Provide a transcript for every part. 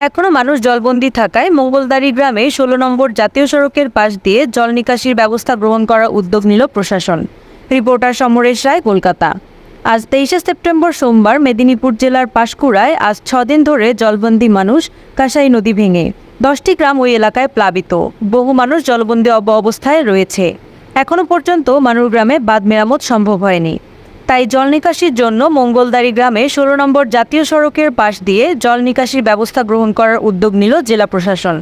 এখনও মানুষ জলবন্দী থাকায় মঙ্গলদারি গ্রামে ষোলো নম্বর জাতীয় সড়কের পাশ দিয়ে জল নিকাশির ব্যবস্থা গ্রহণ করার উদ্যোগ নিল প্রশাসন। রিপোর্টার সমরেশ রায়, কলকাতা। আজ তেইশে সেপ্টেম্বর সোমবার মেদিনীপুর জেলার পাঁশকুড়ায় আজ ছদিন ধরে জলবন্দী মানুষ কাঁসাই নদী ভেঙে দশটি গ্রাম ওই এলাকায় প্লাবিত। বহু মানুষ জলবন্দী অব অবস্থায় রয়েছে। এখনও পর্যন্ত মানুষ গ্রামে বাঁধ মেরামত সম্ভব হয়নি। তাই জল নিকাশির জন্য মঙ্গলদারি গ্রামে ষোলো নম্বর জাতীয় সড়কের পাশ দিয়ে জল নিকাশির ব্যবস্থা গ্রহণ করার উদ্যোগ নিল জেলা প্রশাসন।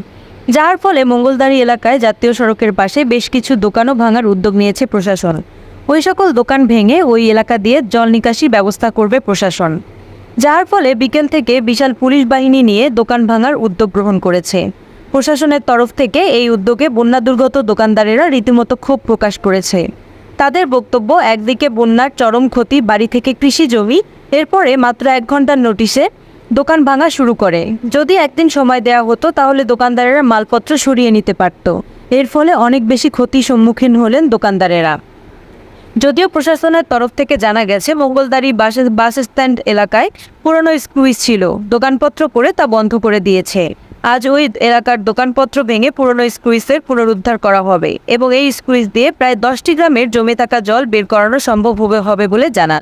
যার ফলে মঙ্গলদারি এলাকায় জাতীয় সড়কের পাশে বেশ কিছু দোকানও ভাঙার উদ্যোগ নিয়েছে প্রশাসন। ওই সকল দোকান ভেঙে ওই এলাকা দিয়ে জল নিকাশি ব্যবস্থা করবে প্রশাসন। যার ফলে বিকেল থেকে বিশাল পুলিশ বাহিনী নিয়ে দোকান ভাঙার উদ্যোগ গ্রহণ করেছে। প্রশাসনের তরফ থেকে এই উদ্যোগে বন্যা দুর্গত দোকানদারেরা রীতিমতো ক্ষোভ প্রকাশ করেছে। তাদের বক্তব্য একদিকে বন্যার চরম ক্ষতি বাড়ি থেকে কৃষি জমি, এরপরে মাত্র এক ঘণ্টার নোটিশে দোকান ভাঙা শুরু করে। যদি একদিন সময় দেওয়া হতো, তাহলে দোকানদারেরা মালপত্র সরিয়ে নিতে পারত। এর ফলে অনেক বেশি ক্ষতির সম্মুখীন হলেন দোকানদারেরা। যদিও প্রশাসনের তরফ থেকে জানা গেছে, মঙ্গলদারি বাস বাস স্ট্যান্ড এলাকায় পুরনো স্কুইজ ছিল। দোকানপত্র করে তা বন্ধ করে দিয়েছে। আজ ওই এলাকার দোকানপত্র ভেঙে পুরনো স্কুইজের পুনরুদ্ধার করা হবে এবং এই স্কুইজ দিয়ে প্রায় দশটি গ্রামের জমে থাকা জল বের করানো সম্ভব হবে হবে বলে জানান।